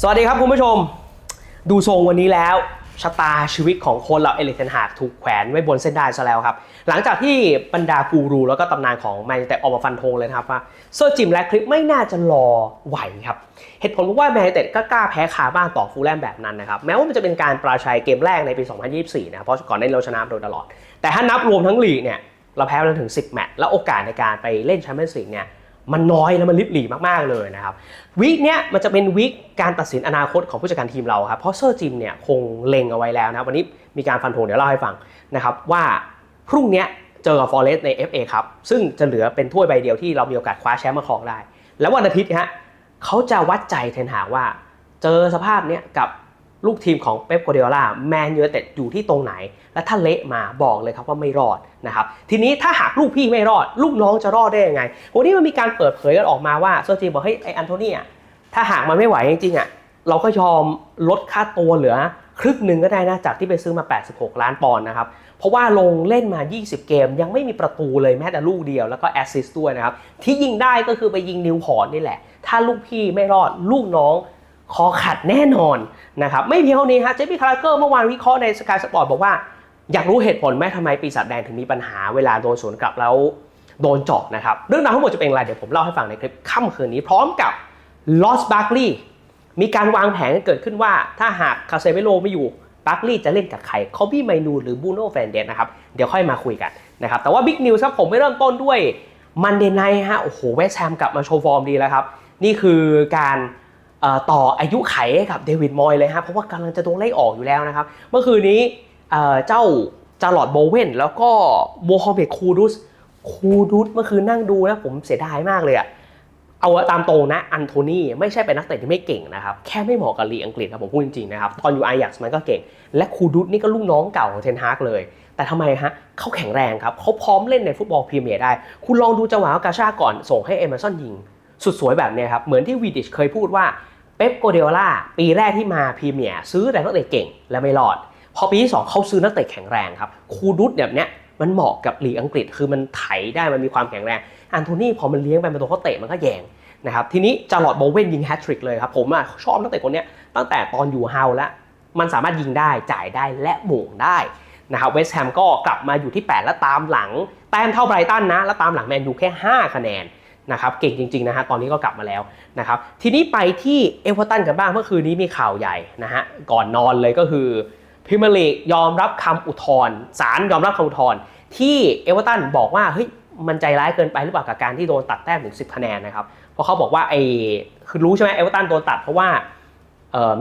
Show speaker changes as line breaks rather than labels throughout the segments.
สวัสดีครับคุณผู้ชม ดูทรงวันนี้แล้วชะตาชีวิตของคนเราเอลิกเทนหากถูกแขวนไว้บนเส้นได้ซะแล้วครับ หลังจากที่บรรดากูรูแล้วก็ตำนานของแมนยูแต่ออกมาฟันธงเลยนะครับว่าเซอร์จิมและคลิปไม่น่าจะรอไหวครับ เหตุผลเพราะว่าแมนยูเต็ดก็กล้าแพ้คาบ้านต่อฟูลแลมแบบนั้นนะครับ แม้ว่ามันจะเป็นการปราชัยเกมแรกในปี 2024 นะเพราะก่อนหน้านี้เราชนะโดยตลอด แต่ถ้านับรวมทั้งลีกเนี่ยเราแพ้มาถึง 10 แมตช์และโอกาสในการไปเล่นแชมเปี้ยนส์ลีกเนี่ย มันน้อยและมันลิบหลี่มากๆเลยนะครับวีคเนี้ยมันจะเป็นวีคการตัดสินอนาคตของผู้จัดการทีมเราครับเพราะเซอร์จิมเนี่ยคงเล็งเอาไว้แล้วนะวันนี้มีการฟันธงเดี๋ยวเล่าให้ฟังนะครับว่าพรุ่งเนี้ยเจอกับฟอเรสต์ใน FA ครับซึ่งจะเหลือเป็นถ้วยใบเดียวที่เรามีโอกาสคว้าแชมป์มาครองได้ แล้ววันอาทิตย์ฮะเขาจะวัดใจเทนหากว่า เจอสภาพเนี้ยกับ ลูกทีมของเป๊ปโกเดโอล่าแมนยูเต็ดอยู่ที่ตรงไหน และถ้าเละมาบอกเลยครับว่าไม่รอดนะครับทีนี้ถ้าหากลูกพี่ไม่รอด ลูกน้องจะรอดได้ยังไง วันนี้มันมีการเปิดเผยกันออกมาว่าเซอร์จีบอกเฮ้ยไออันโทนีอะถ้าหากมันไม่ไหวจริงๆอะเราก็ยอมลดค่าตัวเหลือครึ่งหนึ่งก็ได้นะจากที่ไปซื้อมา 86 ล้านปอนด์นะครับเพราะว่าลงเล่นมา 20 เกม ยังไม่มีประตูเลยแม้แต่ลูกเดียวแล้วก็แอสซิสต์ด้วยนะครับที่ยิงได้ก็คือไปยิงนิวพอร์ตนี่แหละ ถ้าลูกพี่ไม่รอดลูกน้อง คอขัดแน่นอนนะครับไม่เพียงเท่านี้ฮะเจมี่คาร์เกอร์เมื่อวานวิเคราะห์ในสกายสปอร์ตบอกว่า อยากรู้เหตุผลไหมทำไมปีศาจแดงถึงมีปัญหาเวลาโดนสวนกลับแล้วโดนเจาะนะครับเรื่องราวทั้งหมดจะเป็นอะไรเดี๋ยวผมเล่าให้ฟังในคลิปค่ำคืนนี้พร้อมกับลอสบาร์กลีย์มีการวางแผนเกิดขึ้นว่า ถ้าหากคาเซเวโลไม่อยู่บาร์กลีย์จะเล่นกับใครคอบี้ไมนูหรือบูโน่แฟนเดสนะครับเดี๋ยวค่อยมาคุยกันนะครับแต่ว่าบิ๊กนิวส์ครับผมไม่เริ่มต้นด้วยมันเดนไนฮะโอ้โหเวสแฮมกลับมาโชว์ฟอร์มดีแล้วครับนี่คือการ ต่ออายุไขให้กับเดวิดมอยเลยฮะเพราะว่ากำลังจะโดนไล่ออกอยู่แล้วนะครับ เมื่อคืนนี้เจ้าจาร์ลอดโบเวนแล้วก็โมฮัมเหม็ดคูดุสคูดุสเมื่อคืนนั่งดูนะผมเสียดายมากเลยอะเอาตามตรงนะอันโทนี่ไม่ใช่เป็นนักเตะที่ไม่เก่งนะครับ แค่ไม่เหมาะกับลีอังกฤษครับผมพูดจริงๆนะครับ ตอนอยู่ไอยักซ์มันก็เก่ง และคูดุสนี่ก็ลูกน้องเก่าของเทนฮากเลย แต่ทำไมฮะเขาแข็งแรงครับเขาพร้อมเล่นในฟุตบอลพรีเมียร์ได้ คุณลองดูจังหวะกาชาก่อนส่งให้เอเมอร์สันยิง สุดสวยแบบนี้ครับ เหมือนที่วีดิชเคยพูดว่าเป๊ปโกเดล่าปีแรกที่มาพรีเมียร์ซื้อแต่นักเตะเก่งและไม่รอด พอปีที่ 2 เขาซื้อนักเตะแข็งแรงครับ คูดุสแบบเนี้ยมันเหมาะกับลีกอังกฤษ คือมันไถได้มันมีความแข็งแรงอันโทนี่พอมันเลี้ยงไปมันตัวเขาเตะมันก็แยงนะครับทีนี้จาร์ลอดโบเวนยิงแฮตทริกเลยครับผมอะชอบนักเตะคนนี้ตั้งแต่ตอนอยู่ฮาวแล้วมันสามารถยิงได้จ่ายได้และโหม่งได้นะครับเวสต์แฮมก็กลับมาอยู่ที่ 8 และตามหลัง แต้มเท่าไบรตันนะ และตามหลังแมนยูแค่ 5 คะแนน นะครับเก่งจริงๆนะฮะตอนนี้ก็กลับมาแล้วนะครับทีนี้ไปที่เอเวอร์ตันกันบ้างเมื่อคืนนี้มีข่าวใหญ่นะฮะก่อนนอนเลยก็คือพรีเมียร์ลีกยอมรับคำอุทธรณ์ศาลยอมรับคำอุทธรณ์ที่เอเวอร์ตันบอกว่าเฮ้ยมันใจร้ายเกินไปหรือเปล่ากับการที่โดนตัดแต้มถึง 10 คะแนนนะครับเพราะเขาบอกว่าไอ้คือรู้ใช่ไหมเอเวอร์ตันโดนตัดเพราะว่า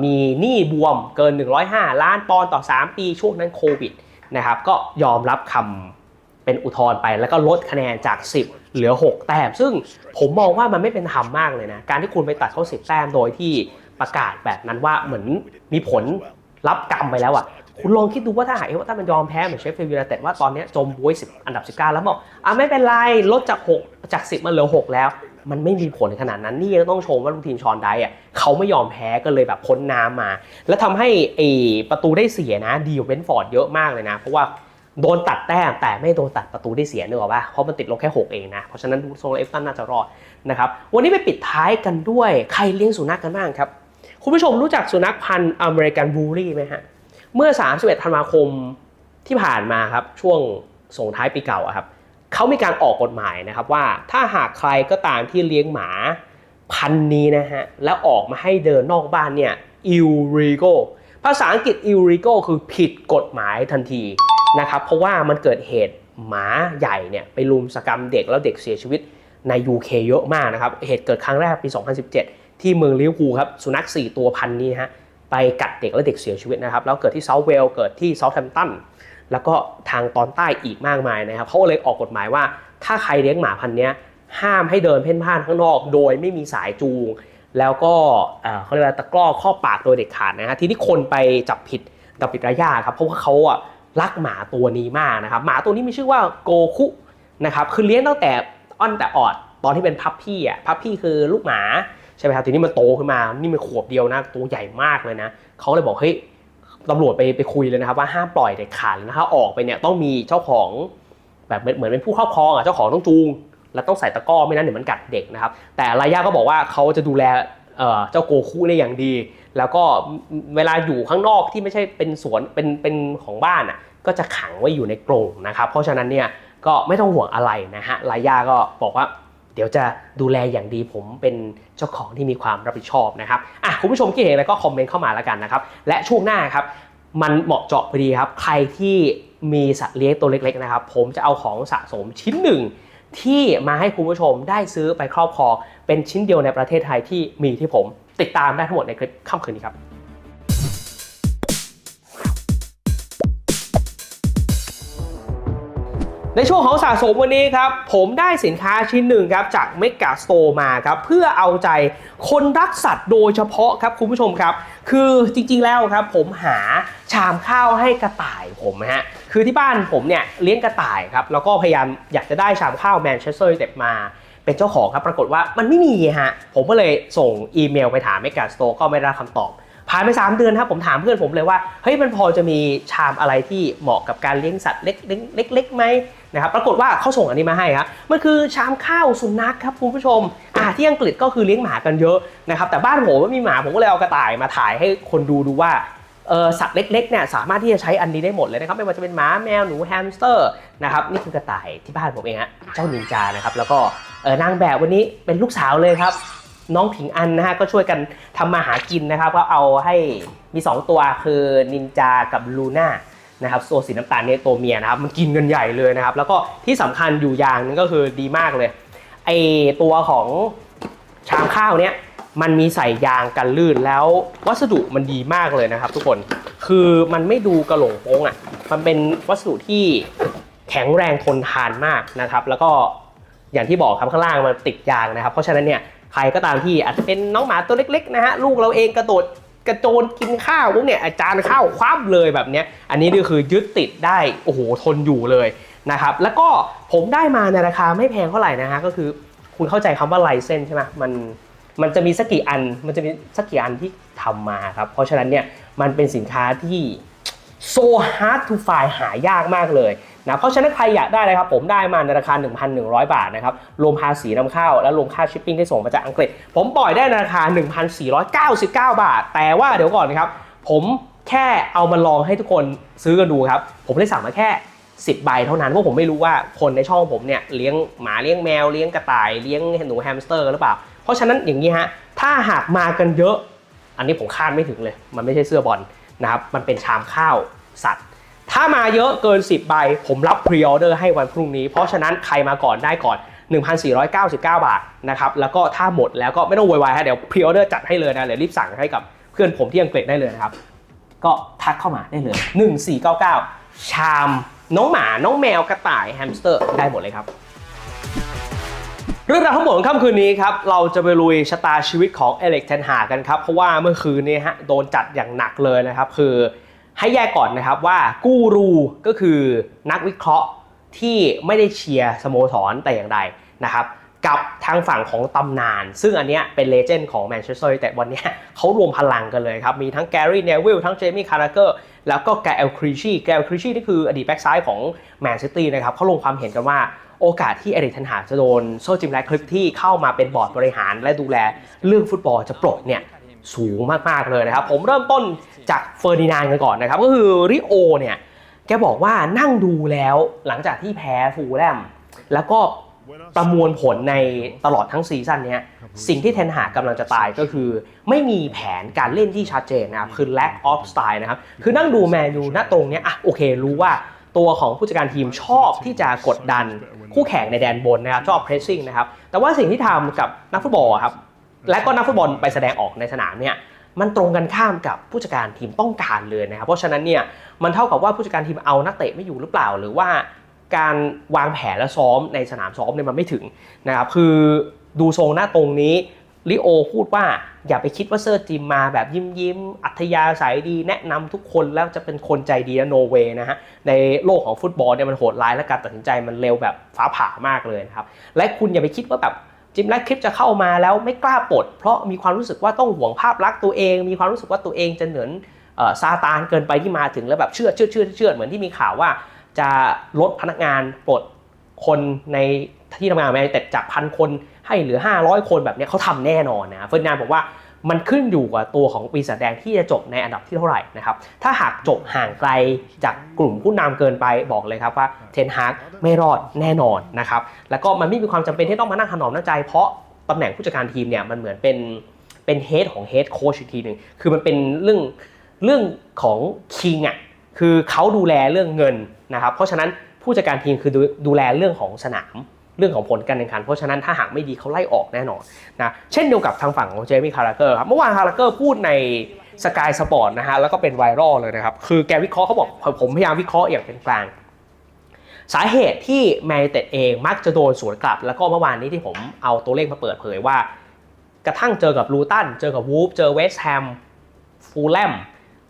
มีหนี้บวมเกิน 105 ล้านปอนด์ต่อ 3 ปีช่วงนั้นโควิดนะครับก็ยอมรับคำ เป็นอุทธรณ์ไปแล้วก็ลดคะแนนจาก 10 เหลือ 6 แต้ม ซึ่งผมมองว่ามันไม่เป็นธรรมมากเลยนะ การที่คุณไปตัดเขา10 แต้มโดยที่ประกาศแบบนั้นว่าเหมือนมีผลรับกรรมไปแล้วอะคุณลองคิดดูว่าถ้าหากเอเวอร์ตันมันยอมแพ้เหมือนเชฟฟิลด์ยูไนเต็ดว่าตอนนี้จมบวย10 อันดับ 19 แล้วบอกอะไม่เป็นไรลดจาก 6 จาก 10 มาเหลือ 6 แล้ว มันไม่มีผลขนาดนั้นนี่ยังต้องชมว่าลูกทีมชอนไดอะเขาไม่ยอมแพ้ก็เลยแบบพ้นน้ำมา แล้วทำให้ไอประตูได้เสียนะดีกว่าเบนฟอร์ดเยอะมากเลยนะ เพราะว่า โดนตัดแต้มแต่ไม่โดนตัดประตูได้เสียเนกอะป่ะเพราะมันติดลบแค่ 6 เองนะ เพราะฉะนั้นโซลเอฟตันน่าจะรอดนะครับวันนี้ไปปิดท้ายกันด้วยใครเลี้ยงสุนัขกันบ้างครับ คุณผู้ชมรู้จักสุนัขพันธุ์อเมริกันบูลี่ไหมฮะเมื่อ 31 ธันวาคมที่ผ่านมาครับช่วงส่งท้ายปีเก่าครับเขามีการออกกฎหมายนะครับว่าถ้าหากใครก็ตามที่เลี้ยงหมาพันนี้นะฮะแล้วออกมาให้เดินนอกบ้านเนี่ย illegal ภาษาอังกฤษ illegal คือผิดกฎหมายทันที นะครับเพราะว่ามันเกิดเหตุหมาใหญ่เนี่ยไปลุมสกรรมเด็กแล้วเด็กเสียชีวิตใน UK เยอะมากนะครับ เหตุเกิดครั้งแรกปี 2017 ที่เมืองลิเวอร์พูลครับ สุนัข 4 ตัวพันนี้ฮะ ไปกัดเด็กและเด็กเสียชีวิตนะครับ แล้วเกิดที่เซาท์เวลเกิดที่เซาท์แฮมป์ตัน แล้วก็ทางตอนใต้อีกมากมายนะครับ เขาเลยออกกฎหมายว่า ถ้าใครเลี้ยงหมาพันนี้ห้ามให้เดินเพ่นพ่านข้างนอก โดยไม่มีสายจูง แล้วก็เอ่อเขาเรียกว่าตะกร้อข้อปากโดยเด็ดขาดนะฮะ ทีนี้คนไปจับผิดจับผิดระยะครับ เพราะว่าเขาอะ รักหมาตัวนี้มากนะครับ หมาตัวนี้มีชื่อว่าโกคุนะครับคือเลี้ยงตั้งแต่อ้อนแต่ออดตอนที่เป็นพับพี่อะพับพี่คือลูกหมาใช่ไหมครับทีนี้มันโตขึ้นมา นี่มันขวบเดียวนะ ตัวใหญ่มากเลยนะเขาเลยบอกเฮ้ยตำรวจไปไปคุยเลยนะครับว่าห้ามปล่อยเด็กขาดนะครับออกไปเนี่ยต้องมีเจ้าของแบบเหมือนเป็นผู้ครอบครองอะเจ้าของต้องจูง แล้วต้องใส่ตะกร้อไม่นั้นเดี๋ยวมันกัดเด็กนะครับ แต่รายาก็บอกว่าเขาจะดูแลเอ่อเจ้าโกคุได้อย่างดี แล้วก็เวลาอยู่ข้างนอกที่ไม่ใช่เป็นสวนเป็นเป็นของบ้านอะก็จะขังไว้อยู่ในกรงนะครับ เพราะฉะนั้นเนี่ยก็ไม่ต้องห่วงอะไรนะฮะลายาก็บอกว่าเดี๋ยวจะดูแลอย่างดีผมเป็นเจ้าของที่มีความรับผิดชอบนะครับอะคุณผู้ชมคิดเห็นอะไรก็คอมเมนต์เข้ามาแล้วกันนะครับ และช่วงหน้าครับมันเหมาะเจาะพอดีครับ ใครที่มีสัตว์เลี้ยงตัวเล็กๆนะครับ ผมจะเอาของสะสมชิ้นหนึ่งที่มาให้คุณผู้ชมได้ซื้อไปครอบครองเป็นชิ้นเดียวในประเทศไทยที่มีที่ผม ติดตามได้ทั้งหมดในคลิปค่ำคืนนี้ครับในช่วงของสะสมวันนี้ครับ ผมได้สินค้าชิ้นหนึ่งครับจากเมกาสโตรมาครับเพื่อเอาใจคนรักสัตว์โดยเฉพาะครับคุณผู้ชมครับ คือจริง ๆ แล้วครับ ผมหาชามข้าวให้กระต่ายผมนะฮะคือที่บ้านผมเนี่ยเลี้ยงกระต่ายครับแล้วก็พยายามอยากจะได้ชามข้าวแมนเชสเตอร์เต็ดมา เป็นเจ้าของครับปรากฏว่ามันไม่มีฮะผมก็เลยส่งอีเมลไปถามเมกาสโตก็ไม่ได้รับคำตอบผ่านไป 3 เดือนครับผมถามเพื่อนผมเลยว่าเฮ้ยมันพอจะมีชามอะไรที่เหมาะกับการเลี้ยงสัตว์เล็กเล็กเล็กๆไหมนะครับปรากฏว่าเขาส่งอันนี้มาให้ครับมันคือชามข้าวสุนัขครับคุณผู้ชมอ่าที่อังกฤษก็คือเลี้ยงหมากันเยอะนะครับแต่บ้านผมไม่มีหมาผมก็เลยเอากระต่ายมาถ่ายให้คนดูดูว่า สัตว์เล็กๆเนี่ยสามารถที่จะใช้อันนี้ได้หมดเลยนะครับไม่ว่าจะเป็นหมาแมวหนูแฮมสเตอร์นะครับนี่คือกระต่ายที่บ้านผมเองฮะเจ้านินจานะครับแล้วก็เออนางแบบวันนี้เป็นลูกสาวเลยครับ น้องผิงอันนะฮะก็ช่วยกันทำมาหากินนะครับก็เอาให้มี 2 ตัวคือนินจากับลูน่านะครับตัวสีน้ำตาลเนี่ยตัวเมียนะครับมันกินกันใหญ่เลยนะครับแล้วก็ที่สำคัญอยู่อย่างนึงก็คือดีมากเลยไอตัวของชามข้าวเนี่ย มันมีใส่ยางกันลื่นแล้ววัสดุมันดีมากเลยนะครับ ทุกคนคือมันไม่ดูกระหลงโป้งอะมันเป็นวัสดุที่แข็งแรงทนทานมากนะครับ แล้วก็อย่างที่บอกครับข้างล่างมันติดยางนะครับ เพราะฉะนั้นเนี่ยใครก็ตามที่อาจจะเป็นน้องหมาตัวเล็กๆนะฮะลูกเราเองกระโดดกระโจนกินข้าวพวกเนี่ยอาจารย์ข้าวคว่ำเลยแบบเนี้ยอันนี้ก็คือยึดติดได้โอ้โหทนอยู่เลยนะครับ แล้วก็ผมได้มาในราคาไม่แพงเท่าไหร่นะฮะก็คือคุณเข้าใจคำว่าไลเซนใช่ไหมมัน มันจะมีสักกี่อัน มันจะมีสักกี่อันที่ทำมาครับ เพราะฉะนั้นเนี่ยมันเป็นสินค้าที่ so hard to find หายากมากเลยนะเพราะฉะนั้นใครอยากได้นะครับ ผมได้มาในราคา 1,100 บาทนะครับ รวมภาษีนำเข้า และรวมค่าชิปปิ้งที่ส่งมาจากอังกฤษ ผมปล่อยได้ในราคา 1,499 บาท แต่ว่าเดี๋ยวก่อนนะครับ ผมแค่เอามาลองให้ทุกคนซื้อกันดูครับ ผมได้สั่งมาแค่ 10 ใบเท่านั้นเพราะผมไม่รู้ว่าคนในช่องผมเนี่ยเลี้ยงหมาเลี้ยงแมวเลี้ยงกระต่ายเลี้ยงหนูแฮมสเตอร์หรือเปล่า เพราะฉะนั้นอย่างนี้ฮะถ้าหากมากันเยอะ อันนี้ผมคาดไม่ถึงเลย มันไม่ใช่เสื้อบอลนะครับมันเป็นชามข้าวสัตว์ ถ้ามาเยอะเกิน 10 ใบ ผมรับพรีออเดอร์ให้วันพรุ่งนี้ เพราะฉะนั้นใครมาก่อนได้ก่อน 1,499 บาทนะครับแล้วก็ถ้าหมดแล้วก็ไม่ต้องโวยวายฮะเดี๋ยวพรีออเดอร์จัดให้เลยนะเดี๋ยวรีบสั่งให้กับเพื่อนผมที่อังกฤษได้เลยนะครับก็ทักเข้ามาได้เลย 1499 ชามน้องหมา น้องแมว กระต่าย แฮมสเตอร์ ได้หมดเลยครับ เรื่องราวทั้งหมดของค่ำคืนนี้ครับ เราจะไปลุยชะตาชีวิตของเอเล็กเทนหากันครับ เพราะว่าเมื่อคืนนี้ฮะโดนจัดอย่างหนักเลยนะครับ คือให้แยกก่อนนะครับว่ากูรูก็คือนักวิเคราะห์ที่ไม่ได้เชียร์สโมสรแต่อย่างใดนะครับกับทางฝั่งของตำนาน ซึ่งอันเนี้ยเป็นเลเจนด์ของแมนเชสเตอร์ยูไนเต็ดวันเนี้ยเขารวมพลังกันเลยครับ มีทั้งแกรี่เนวิลทั้งเจมี่คาราเกอร์แล้วก็แกลครีชีแกลครีชีนี่คืออดีตแบ็กซ้ายของแมนซิตี้นะครับเขาลงความเห็นกันว่า โอกาสที่เอริกเทนหาจะโดนโซจิมแลคลิปที่เข้ามาเป็นบอร์ดบริหารและดูแลเรื่องฟุตบอลจะปลดเนี่ยสูงมาก ๆ เลยนะครับ ผมเริ่มต้นจากเฟอร์ดินานกันก่อนนะครับ ก็คือริโอเนี่ยแกบอกว่านั่งดูแล้วหลังจากที่แพ้ฟูลแลมแล้วก็ประมวลผลในตลอดทั้งซีซั่นเนี้ยสิ่งที่เทนหากำลังจะตายก็คือ ไม่มีแผนการเล่นที่ชัดเจนนะครับ คือ lack of style นะครับ คือนั่งดูแมนยูณตรงเนี้ยอะโอเครู้ว่า ตัวของผู้จัดการทีมชอบที่จะกดดันคู่แข่งในแดนบนนะครับชอบ pressing นะครับแต่ว่าสิ่งที่ทำกับนักฟุตบอลครับและก็นักฟุตบอลไปแสดงออกในสนามเนี่ยมันตรงกันข้ามกับผู้จัดการทีมต้องการเลยนะครับเพราะฉะนั้นเนี่ยมันเท่ากับว่าผู้จัดการทีมเอานักเตะไม่อยู่หรือเปล่า หรือว่าการวางแผนและซ้อมในสนามซ้อมเนี่ยมันไม่ถึงนะครับคือดูทรงหน้าตรงนี้ ลิโอพูดว่าอย่าไปคิดว่าเซอร์จิมมาแบบยิ้มยิ้มอัธยาศัยดีแนะนำทุกคนแล้วจะเป็นคนใจดีนะโนเวนะฮะ ในโลกของฟุตบอลเนี่ยมันโหดร้ายและการตัดสินใจมันเร็วแบบฟ้าผ่ามากเลยนะครับ และคุณอย่าไปคิดว่าแบบจิมและคลิปจะเข้ามาแล้วไม่กล้าปลด เพราะมีความรู้สึกว่าต้องห่วงภาพลักษณ์ตัวเอง มีความรู้สึกว่าตัวเองจะเหนือนเออซาตานเกินไปที่มาถึงแล้วแบบเชื่อเชื่อเชื่อเชื่อเหมือนที่มีข่าวว่า จะลดพนักงานปลดคนในที่ทำงานแมนเต็ดจากพันคน ให้เหลือ 500 คนแบบนี้เขาทำแน่นอนนะเฟอร์ดินานด์บอกว่ามันขึ้นอยู่กับตัวของปีศาจแดงที่จะจบในอันดับที่เท่าไหร่นะครับถ้าหากจบห่างไกลจากกลุ่มผู้นำเกินไปบอกเลยครับว่าเทนฮากไม่รอดแน่นอนนะครับแล้วก็มันไม่มีความจำเป็นที่ต้องมานั่งถนอมน้ำใจ เพราะตำแหน่งผู้จัดการทีมเนี่ยมันเหมือนเป็นเป็นเฮดของเฮดโค้ชอีกทีหนึ่งคือมันเป็นเรื่องเรื่องของคิงอะคือเขาดูแลเรื่องเงินนะครับเพราะฉะนั้นผู้จัดการทีมคือดูดูแลเรื่องของสนาม เรื่องของผลการแข่งขัน เพราะฉะนั้นถ้าหากไม่ดีเขาไล่ออกแน่นอนนะเช่นเดียวกับทางฝั่งของเจมี่คาราเกอร์ครับเมื่อวานคาราเกอร์พูดในสกายสปอร์ตนะฮะแล้วก็เป็นไวรัลเลยนะครับ คือแกวิเคราะห์เขาบอกผมพยายามวิเคราะห์อย่างเป็นกลาง สาเหตุที่แมนเต็ดเองมักจะโดนสวนกลับ แล้วก็เมื่อวานนี้ที่ผมเอาตัวเลขมาเปิดเผยว่า กระทั่งเจอกับลูตันเจอกับวูฟเจอเวสต์แฮมฟูลแลม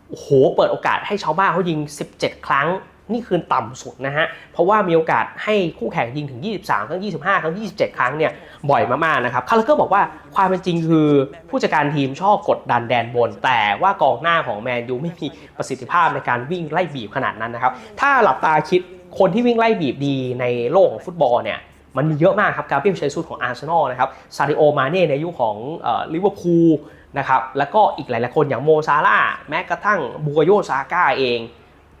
โอ้โหเปิดโอกาสให้ชาวบ้านเขายิง 17 ครั้ง นี่คือต่ำสุดนะฮะ เพราะว่ามีโอกาสให้คู่แข่งยิงถึง 23ทั้ง 25ทั้ง 27 ครั้งเนี่ยบ่อยมากๆนะครับคาร์ลเกอร์บอกว่าความเป็นจริงคือผู้จัดการทีมชอบกดดันแดนบน แต่ว่ากองหน้าของแมนยูไม่มีประสิทธิภาพในการวิ่งไล่บีบขนาดนั้นนะครับ ถ้าหลับตาคิดคนที่วิ่งไล่บีบดีในโลกของฟุตบอลเนี่ยมันมีเยอะมากครับกาเบรียลเชซุสของอาร์เซนอลนะครับซาดิโอมาเน่ในยุคของลิเวอร์พูลนะครับแล้วก็อีกหลายๆคนอย่างโมซาร่าแม้กระทั่งบูโยซาก้าเอง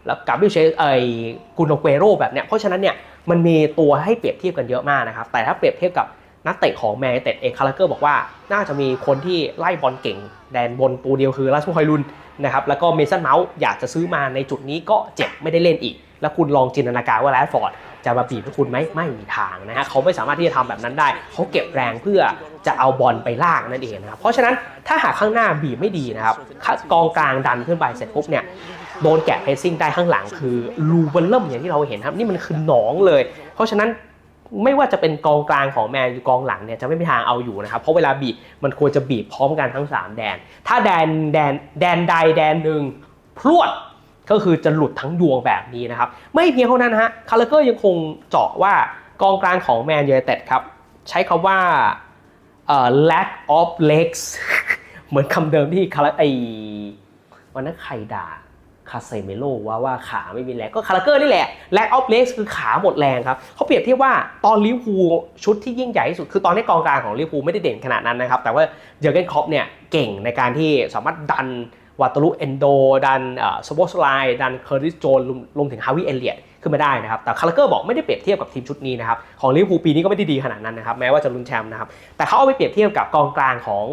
แล้วกาเบรียลเชไอ้กุนโอเกโรแบบเนี้ยเพราะฉะนั้นเนี่ยมันมีตัวให้เปรียบเทียบกันเยอะมากนะครับ แต่ถ้าเปรียบเทียบกับนักเตะของแมนเต็ดเองคาราเกอร์บอกว่า น่าจะมีคนที่ไล่บอลเก่ง แดนบนตัวเดียวคือลัสมูฮอยลุนนะครับแล้วก็เมสันเมาส์อยากจะซื้อมาในจุดนี้ก็เจ็บไม่ได้เล่นอีก แล้วคุณลองจินตนาการว่าแรดฟอร์ดจะมาบีบให้คุณไหมไม่มีทางนะฮะเขาไม่สามารถที่จะทำแบบนั้นได้ เขาเก็บแรงเพื่อจะเอาบอลไปลากนั่นเองนะครับเพราะฉะนั้นถ้าหากข้างหน้าบีบไม่ดีนะครับกองกลางดันขึ้นไปเสร็จปุ๊บเนี่ย โดนแกะเพรสซิ่งได้ข้างหลังคือรูเบลเริ่มอย่างที่เราเห็นครับ นี่มันคือหนองเลย เพราะฉะนั้นไม่ว่าจะเป็นกองกลางของแมนยูกองหลังเนี่ยจะไม่มีทางเอาอยู่นะครับ เพราะเวลาบีบมันควรจะบีบพร้อมกันทั้ง 3 แดน ถ้าแดนแดนแดนใดแดนหนึ่งพรวดก็คือจะหลุดทั้งดวงแบบนี้นะครับ ไม่เพียงเท่านั้นนะฮะคาร์เลเกอร์ยังคงเจาะว่ากองกลางของแมนยูไนเต็ดครับ ใช้คำว่าเอ่อ lack of legs เหมือนคำเดิมที่คาร์ไอวันนั้นใครด่า คาเซเมโลว่าว่าขาไม่มีแรงก็คาร์เกอร์นี่แหละ lack of legs คือขาหมดแรงครับเขาเปรียบเทียบว่าตอนลิเวอร์พูลชุดที่ยิ่งใหญ่ที่สุด คือตอนนี้กองกลางของลิเวอร์พูลไม่ได้เด่นขนาดนั้นนะครับ แต่ว่าเจอร์เกนคอปเนี่ยเก่งในการที่สามารถดันวัตลุเอนโด ดันสโบสไลดันเคอร์ติสโจนรวมถึงฮาวิเอเลียตขึ้นมาได้นะครับ แต่คาร์เกอร์บอกไม่ได้เปรียบเทียบกับทีมชุดนี้นะครับ ของลิเวอร์พูลปีนี้ก็ไม่ได้ดีขนาดนั้นนะครับ แม้ว่าจะลุ้นแชมป์นะครับ แต่เขาเอาไปเปรียบเทียบกับกองกลางของ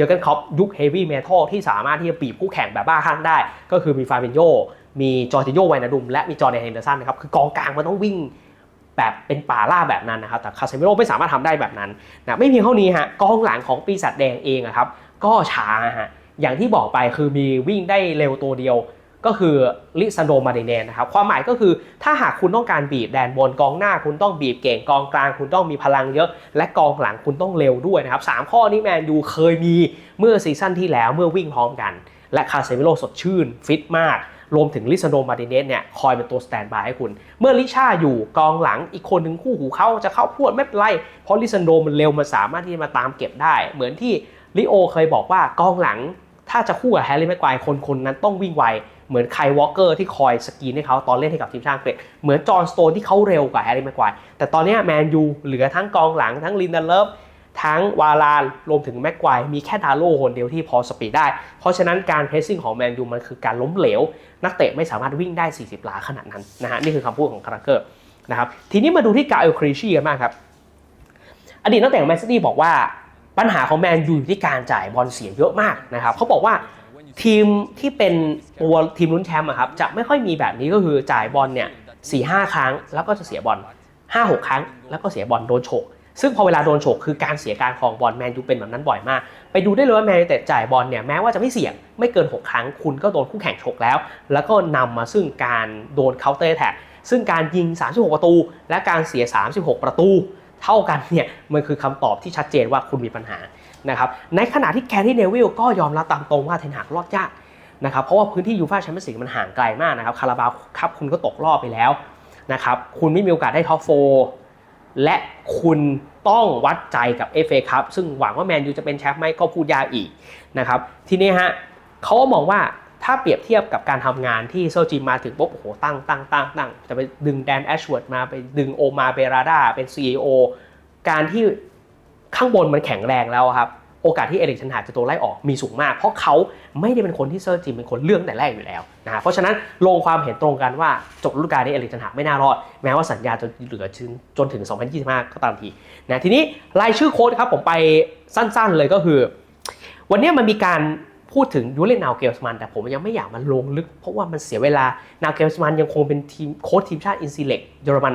จอร์เกนคอปยุคเฮฟวี่เมทัลที่สามารถที่จะปีบคู่แข่งแบบบ้าคลั่งได้ ก็คือมีฟาบินโยมีจอร์จิโยไวนาดุม และมีจอร์แดนเฮนเดอร์สันนะครับ คือกองกลางมันต้องวิ่งแบบเป็นป่าล่าแบบนั้นนะครับ แต่คาเซมิโร่ไม่สามารถทำได้แบบนั้นนะไม่เพียงเท่านี้ฮะกองหลังของปีศาจแดงเองนะครับก็ช้าฮะอย่างที่บอกไปคือมีวิ่งได้เร็วตัวเดียว ก็คือลิซันโดมาร์ติเนนนะครับความหมายก็คือถ้าหากคุณต้องการบีบแดนบนกองหน้า คุณต้องบีบเก่งกองกลาง คุณต้องมีพลังเยอะ และกองหลังคุณต้องเร็วด้วยนะครับสามข้อนี้แมนยูเคยมีเมื่อซีซั่นที่แล้วเมื่อวิ่งพร้อมกัน และคาเซมิโลสดชื่น ฟิตมาก รวมถึงลิซันโดมาร์ติเนสเนี่ยคอยเป็นตัวสแตนบายให้คุณ เมื่อลิชาอยู่กองหลังอีกคนหนึ่งคู่หูเขาจะเข้าพวดไม่เป็นไร เพราะลิซันโดมันเร็วมันสามารถที่จะมาตามเก็บได้ เหมือนที่ลิโอเคยบอกว่ากองหลังถ้าจะคู่กับแฮร์รี่แม็กควคนคนนั้นต้องวิ่งไว เหมือนไคลวอลเกอร์ที่คอยสกรีนให้เขาตอนเล่นให้กับทีมชาติอังกฤษเหมือนจอห์นสโตนที่เขาเร็วกว่าแฮร์รี่แม็กควายแต่ตอนนี้แมนยูเหลือทั้งกองหลังทั้งลินเดเลฟทั้งวาลานรวมถึงแม็กควายมีแค่ดาโลคนเดียวที่พอสปีดได้ เพราะฉะนั้นการเพรสซิ่งของแมนยูมันคือการล้มเหลว นักเตะไม่สามารถวิ่งได้ 40หลาขนาดนั้นนะฮะนี่คือคำพูดของคาราเกอร์นะครับทีนี้มาดูที่กาเอลครีชีกันมากครับ อดีตนักเตะของแมนซิตี้บอกว่าปัญหาของแมนยูอยู่ที่การจ่ายบอลเสียเยอะมากนะครับเขาบอกว่า ทีมที่เป็นตัวทีมลุ้นแชมป์อะครับจะไม่ค่อยมีแบบนี้ก็คือจ่ายบอลเนี่ยสี่ห้าครั้งแล้วก็จะเสียบอลห้าหกครั้ง แล้วก็เสียบอลโดนโฉกซึ่งพอเวลาโดนโฉกคือการเสียการครองบอลแมนยูเป็นแบบนั้นบ่อยมาก ไปดูได้เลยว่าแมนยูแต่จ่ายบอลเนี่ยแม้ว่าจะไม่เสี่ยงไม่เกิน 6 ครั้งคุณก็โดนคู่แข่งฉกแล้ว แล้วก็นำมาซึ่งการโดนเคาน์เตอร์แท็กซึ่งการยิง 36 ประตู และการเสีย 36 ประตู เท่ากันเนี่ยมันคือคำตอบที่ชัดเจนว่าคุณมีปัญหา นะครับในขณะที่แกรี่เนวิลก็ยอมรับตามตรงว่าเทนหากรอดยากนะครับเพราะว่าพื้นที่ยูฟ่าแชมเปี้ยนส์ลีกมันห่างไกลมากนะครับคาราบาวครับคุณก็ตกรอบไปแล้วนะครับคุณไม่มีโอกาสได้ท็อปโฟและคุณต้องวัดใจกับ FA ครับซึ่งหวังว่าแมนยูจะเป็นแชมป์ไหมก็พูดยากอีกนะครับทีนี้ฮะเขาก็มองว่าถ้าเปรียบเทียบกับการทำงานที่เซจิมมาถึงปุ๊บโอ้โหตั้งตั้งตั้งตั้งจะไปดึงแดนแอชเวิร์ดมาไปดึงโอมาเบราดาเป็น CEO การที่ ข้างบนมันแข็งแรงแล้วครับ โอกาสที่เอริกเทนหาจะโดนไล่ออกมีสูงมาก เพราะเขาไม่ได้เป็นคนที่เซอร์จิมเป็นคนเลือกแต่แรกอยู่แล้วนะฮะเพราะฉะนั้นลงความเห็นตรงกันว่าจบฤดูกาลนี้เอริกเทนหาไม่น่ารอด แม้ว่าสัญญาจะเหลือจนจนถึง 2025 ก็ตามทีนะทีนี้รายชื่อโค้ชครับผมไปสั้นๆเลยก็คือ วันนี้มันมีการพูดถึงยูเลนนาวเกลสมันแต่ผมยังไม่อยากมาลงลึก เพราะว่ามันเสียเวลานาวเกลสมันยังคงเป็นทีมโค้ชทีมชาติอินซีเล็กเยอรมัน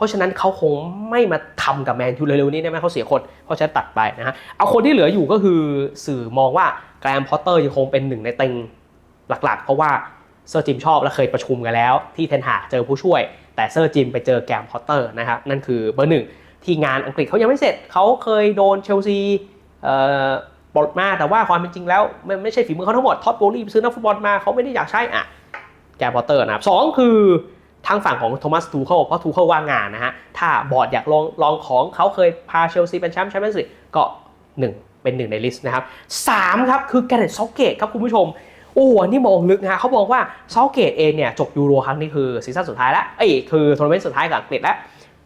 เพราะฉะนั้นเขาคงไม่มาทำกับแมนยูเร็วๆนี้ได้ไหมเขาเสียคน เพราะฉะนั้นตัดไปนะฮะเอาคนที่เหลืออยู่ก็คือสื่อมองว่าแกรมพอตเตอร์ยังคงเป็นหนึ่งในเต็งหลักๆ เพราะว่าเซอร์จิมชอบและเคยประชุมกันแล้ว ที่เทนหาเจอผู้ช่วย แต่เซอร์จิมไปเจอแกรมพอตเตอร์นะครับนั่นคือเบอร์หนึ่งที่งานอังกฤษเขายังไม่เสร็จเขาเคยโดนเชลซีปลดมาแต่ว่าความเป็นจริงแล้วมันไม่ใช่ฝีมือเขาทั้งหมดท็อตโบลี่ไปซื้อนักฟุตบอลมาเขาไม่ได้อยากใช้อะแกรมพอตเตอร์นะครับสองคือ ทางฝั่งของโทมัสทูเคิลเพราะทูเคิลว่างงานนะฮะ ถ้าบอร์ดอยากลองลองของเขาเคยพาเชลซีเป็นแชมป์แชมเปี้ยนส์ลีกก็หนึ่งเป็นหนึ่งในลิสต์นะครับสามครับคือแกเรตซอเกตครับคุณผู้ชมโอ้โหนี่มองลึกนะเขาบอกว่าซอเกตเองเนี่ยจบยูโรครั้งนี้คือซีซั่นสุดท้ายแล้วเอ้ยคือทัวร์นาเมนต์สุดท้ายกับอังกฤษแล้ว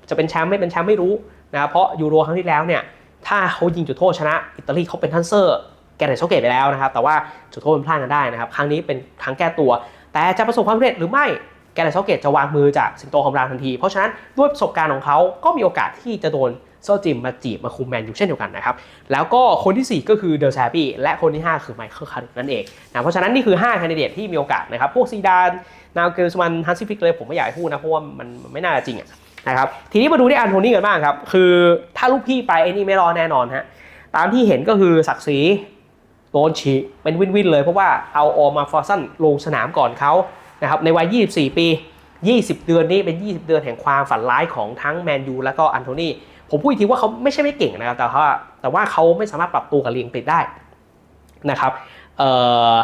จะเป็นแชมป์ไม่เป็นแชมป์ไม่รู้นะครับเพราะยูโรครั้งที่แล้วเนี่ยถ้าเขายิงจุดโทษชนะ อิตาลีเขาเป็นทันเซอร์แกเรตซอเกตไปแล้วนะครับแต่ว่าจุดโทษมันพลาดกันได้นะครับครั้งนี้เป็นครั้งแก้ตัว แต่จะประสบความสำเร็จหรือไม่ แกเรตเซาเกตจะวางมือจากสิงโตคอมรามทันที เพราะฉะนั้นด้วยประสบการณ์ของเขาก็มีโอกาสที่จะโดนเซจิมมาจีบมาคุมแมนอยู่เช่นเดียวกันนะครับ แล้วก็คนที่ 4 ก็คือเดลแซบี้และคนที่ 5 คือไมเคิลคาริกนั่นเองนะเพราะฉะนั้นนี่คือ5คนดิเดตที่มีโอกาสนะครับ พวกซีดานนาวเกลสมันฮันซิฟิกเลยผมไม่อยากพูดนะ เพราะว่ามันไม่น่าจริงอะนะครับทีนี้มาดูที่อันโทนี่กันบ้างครับ คือถ้าลูกพี่ไปไอ้นี่ไม่รอดแน่นอนฮะตามที่เห็นก็คือศักดิ์ศรีโดนฉีกเป็นวินวินเลยเพราะว่าเอาออมาฟอร์ซันลงสนามก่อนเขา นะครับในวัย 24 ปี 20 เดือนนี้เป็น 20 เดือนแห่งความฝันร้ายของทั้งแมนยูและก็อันโทนีผมพูดอีกทีว่าเขาไม่ใช่ไม่เก่งนะครับ แต่ว่าแต่ว่าเขาไม่สามารถปรับตัวกับเลียงติดได้นะครับ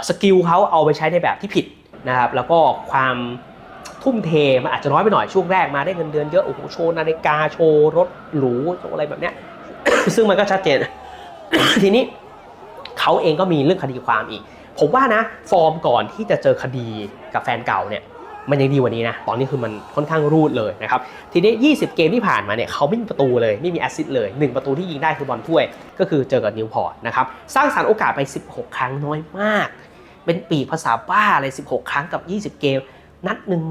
สกิลเขาเอาไปใช้ในแบบที่ผิดนะครับแล้วก็ความทุ่มเทมันอาจจะน้อยไปหน่อยช่วงแรกมาได้เงินเดือนเยอะโอ้โหโชว์นาฬิกาโชว์รถหรูโชว์อะไรแบบเนี้ยซึ่งมันก็ชัดเจน ทีนี้เขาเองก็มีเรื่องคดีความอีก ผมว่านะ ฟอร์มก่อนที่จะเจอคดีกับแฟนเก่าเนี่ยมันยังดีกว่านี้นะ ตอนนี้คือมันค่อนข้างรูดเลยนะครับ ทีนี้ 20 เกมที่ผ่านมาเนี่ยเขาไม่มีประตูเลย ไม่มีแอสซิสต์เลย 1 ประตูที่ยิงได้คือบอลถ้วย ก็คือเจอกับนิวพอร์ตนะครับ สร้างสรรค์โอกาสไป 16 ครั้งน้อยมาก เป็นปีภาษาบ้าเลย16 ครั้งกับ 20 เกม นัดหนึ่ง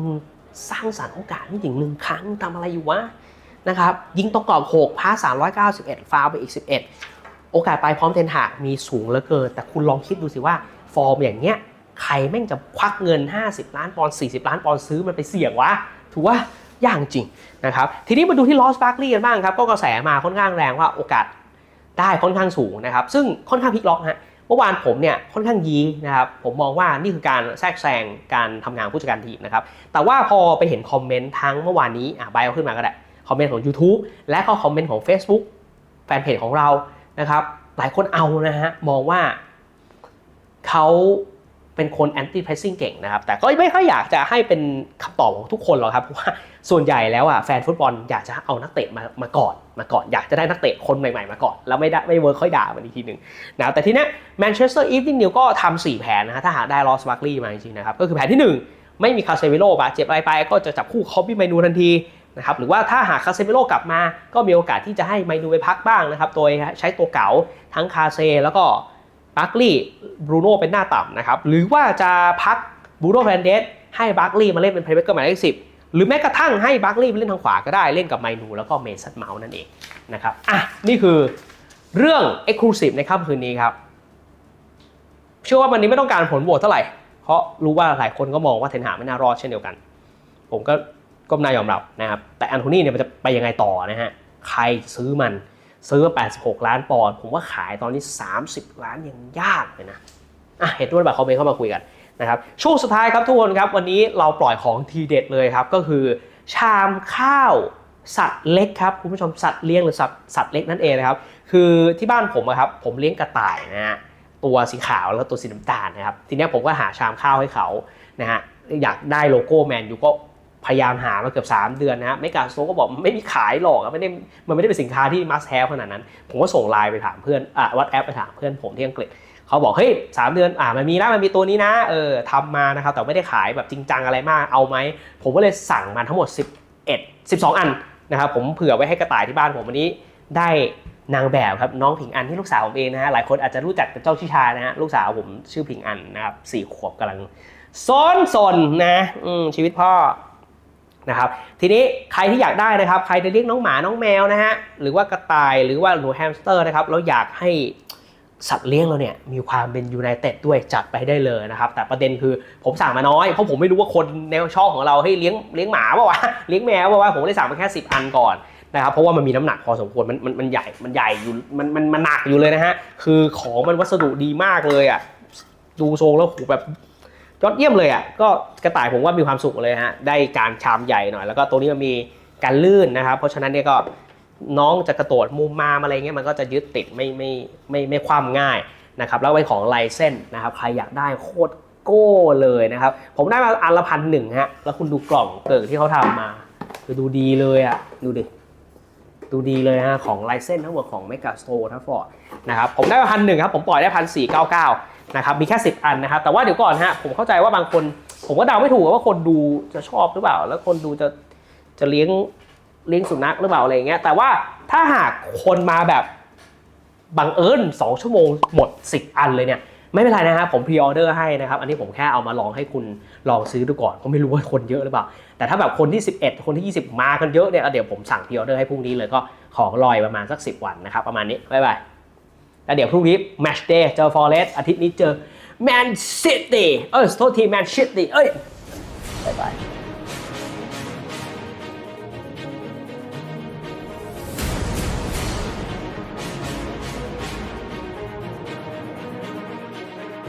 สร้างสรรค์โอกาสไม่ถึงหนึ่งครั้งทำอะไรอยู่วะนะครับ ยิงตรงกรอบ 6 พาส391 ฟาวล์ไปอีก 11 โอกาสไปพร้อมเทนหากมีสูงเหลือเกิน แต่คุณลองคิดดูสิว่า ฟอร์มอย่างเนี้ยใครแม่งจะควักเงิน 50 ล้านปอนด์40 ล้านปอนด์ซื้อมันไปเสี่ยงวะถูกว่ายากจริงนะครับทีนี้มาดูที่ลอสบาร์กลีกันบ้างครับก็กระแสมาค่อนข้างแรงว่าโอกาสได้ค่อนข้างสูงนะครับซึ่งค่อนข้างพลิกล็อกฮะเมื่อวานผมเนี่ยค่อนข้างยีนะครับผมมองว่านี่คือการแทรกแซงการทำงานผู้จัดการทีมนะครับแต่ว่าพอไปเห็นคอมเมนต์ทั้งเมื่อวานนี้อะใบเอาขึ้นมาก็ได้คอมเมนต์ของ YouTube และก็คอมเมนต์ของ Facebook แฟนเพจของเรานะครับหลายคนเอานะฮะมองว่า เขาเป็นคนแอนตี้เพรสซิ่งเก่งนะครับ แต่ก็ไม่ค่อยอยากจะให้เป็นคำตอบของทุกคนหรอกครับเพราะว่าส่วนใหญ่แล้วอะแฟนฟุตบอลอยากจะเอานักเตะมามาก่อนมาก่อน อยากจะได้นักเตะคนใหม่ๆมาก่อน แล้วไม่ได้ไม่เวิร์คค่อยด่ามันอีกทีหนึ่งนะแต่ทีนี้แมนเชสเตอร์อีฟนิงนิวก็ทำสี่แผนนะฮะถ้าหากได้ลอสบัคลีมาจริงๆนะครับก็คือแผนที่หนึ่งไม่มีคาเซมิโลบาดเจ็บอะไรไป ก็จะจับคู่คอปปี้ไมนูทันทีนะครับหรือว่าถ้าหากคาเซมิโลกลับมาก็มีโอกาสที่จะให้ไมนูไปพักบ้างนะครับ โดยใช้ตัวเก๋าทั้งคาเซแล้วก็ บาร์กลีย์บรูโน่เป็นหน้าต่ำนะครับหรือว่าจะพักบรูโน่แฟนเดสให้บาร์กลีย์มาเล่นเป็นเพลย์เม k เกอร์หมายเลขสิบหรือแม้กระทั่งให้บาร์กลีย์ไปเล่นทางขวาก็ได้เล่นกับไมนูแล้วก็เมสันเมาส์นั่นเองนะครับอะนี่คือเรื่อง Exclusive ในค่ำคืนนี้ครับเชื่อว่าวันนี้ไม่ต้องการผลโหวตเท่าไหร่ เพราะรู้ว่าหลายคนก็มองว่าเทนหาไม่น่ารอดเช่นเดียวกัน ผมก็ก้มหน้ายอมรับนะครับแต่อันโทนี่เนี่ยมันจะไปยังไงต่อนะฮะใครซื้อมัน ซื้อมา86 ล้านปอนด์ผมว่าขายตอนนี้ 30 ล้านยังยากเลยนะอะเห็นด้วยแบบคอมเมนต์เข้ามาคุยกันนะครับช่วงสุดท้ายครับทุกคนครับ วันนี้เราปล่อยของทีเด็ดเลยครับ ก็คือ ชามข้าวสัตว์เล็กครับคุณผู้ชมสัตว์เลี้ยงหรือสัตว์สัตว์เล็กนั่นเองนะครับ คือที่บ้านผมอะครับผมเลี้ยงกระต่ายนะฮะตัวสีขาวแล้วตัวสีน้ำตาลนะครับทีนี้ผมก็หาชามข้าวให้เขานะฮะอยากได้โลโก้แมนยูก็ พยายามหามาเกือบ 3 เดือนนะฮะไม่กาโซก็บอกไม่มีขายหรอกไม่ได้มันไม่ได้เป็นสินค้าที่ must have ขนาดนั้น ผมก็ส่งไลน์ไปถามเพื่อนอะวัดแอปไปถามเพื่อนผมที่อังกฤษเขาบอกเฮ้ยสามเดือนอ่ามันมีนะมันมีตัวนี้นะเออทำมานะครับแต่ไม่ได้ขายแบบจริงจังอะไรมากเอาไหมผมก็เลยสั่งมาทั้งหมด 11 12 อันนะครับผมเผื่อไว้ให้กระต่ายที่บ้านผมวันนี้ได้นางแบบครับน้องผิงอันที่ลูกสาวผมเองนะฮะหลายคนอาจจะรู้จักกับเจ้าชิชานะฮะลูกสาวผมชื่อผิงอันนะครับสี่ขวบกำลังซนสนนะอืมชีวิตพ่อ นะครับทีนี้ใครที่อยากได้นะครับใครจะเลี้ยงน้องหมาน้องแมวนะฮะหรือว่ากระต่ายหรือว่าหนูแฮมสเตอร์นะครับแล้วอยากให้สัตว์เลี้ยงเราเนี่ยมีความเป็นยูไนเต็ดด้วยจัดไปได้เลยนะครับแต่ประเด็นคือผมสั่งมาน้อยเพราะผมไม่รู้ว่าคนในช่องของเราให้เลี้ยงเลี้ยงหมาป่าวะเลี้ยงแมวป่าวะผมเลยสั่งมาแค่ 10 อันก่อนนะครับเพราะว่ามันมีน้ำหนักพอสมควรมันมันมันใหญ่มันใหญ่อยู่มันมันมันหนักอยู่เลยนะฮะคือของมันวัสดุดีมากเลยอะดูทรงแล้วโหแบบ ยอดเยี่ยมเลยอะก็กระต่ายผมว่ามีความสุขเลยฮะได้การชามใหญ่หน่อย แล้วก็ตรงนี้มันมีการลื่นนะครับ เพราะฉะนั้นเนี่ยก็น้องจะกระโดดมุมมามอะไรเงี้ยมันก็จะยึดติดไม่ไม่ไม่ไม่คว่ำง่ายนะครับแล้วไว้ของลายเส้นนะครับใครอยากได้โคตรโก้เลยนะครับ ผมได้มาอันละพันหนึ่งฮะแล้วคุณดูกล่องเกิดที่เขาทำมาคือดูดีเลยอะดูดิดูดีเลยฮะของลายเส้นทั้งหมดของ Mega Store ทัฟฟอร์ดนะครับผมได้พันหนึ่งครับผมปล่อยได้พันสี่เก้าเก้า นะครับมีแค่ 10 อันนะครับ แต่ว่าเดี๋ยวก่อนฮะผมเข้าใจว่าบางคน ผมก็เดาไม่ถูกว่าคนดูจะชอบหรือเปล่า แล้วคนดูจะจะเลี้ยงเลี้ยงสุนัขหรือเปล่าอะไรอย่างเงี้ยแต่ว่าถ้าหากคนมาแบบบังเอิญ2 ชั่วโมงหมด 10 อันเลยเนี่ยไม่เป็นไรนะครับผมพรีออเดอร์ให้นะครับ อันนี้ผมแค่เอามาลองให้คุณลองซื้อดูก่อนก็ไม่รู้ว่าคนเยอะหรือเปล่า แต่ถ้าแบบคนที่ 11 คนที่ 20 มากันเยอะเนี่ยเดี๋ยวผมสั่งพรีออเดอร์ให้พรุ่งนี้เลยก็ของลอยประมาณสัก 10 วันนะครับ ประมาณนี้บ๊ายบาย แล้วเดี๋ยวพรุ่งนี้แมชเดย์เจอฟอร์เรสอาทิตย์นี้เจอแมนซิตี้เออโทษทีแมนซิตี้เอ้ยบ๊ายบาย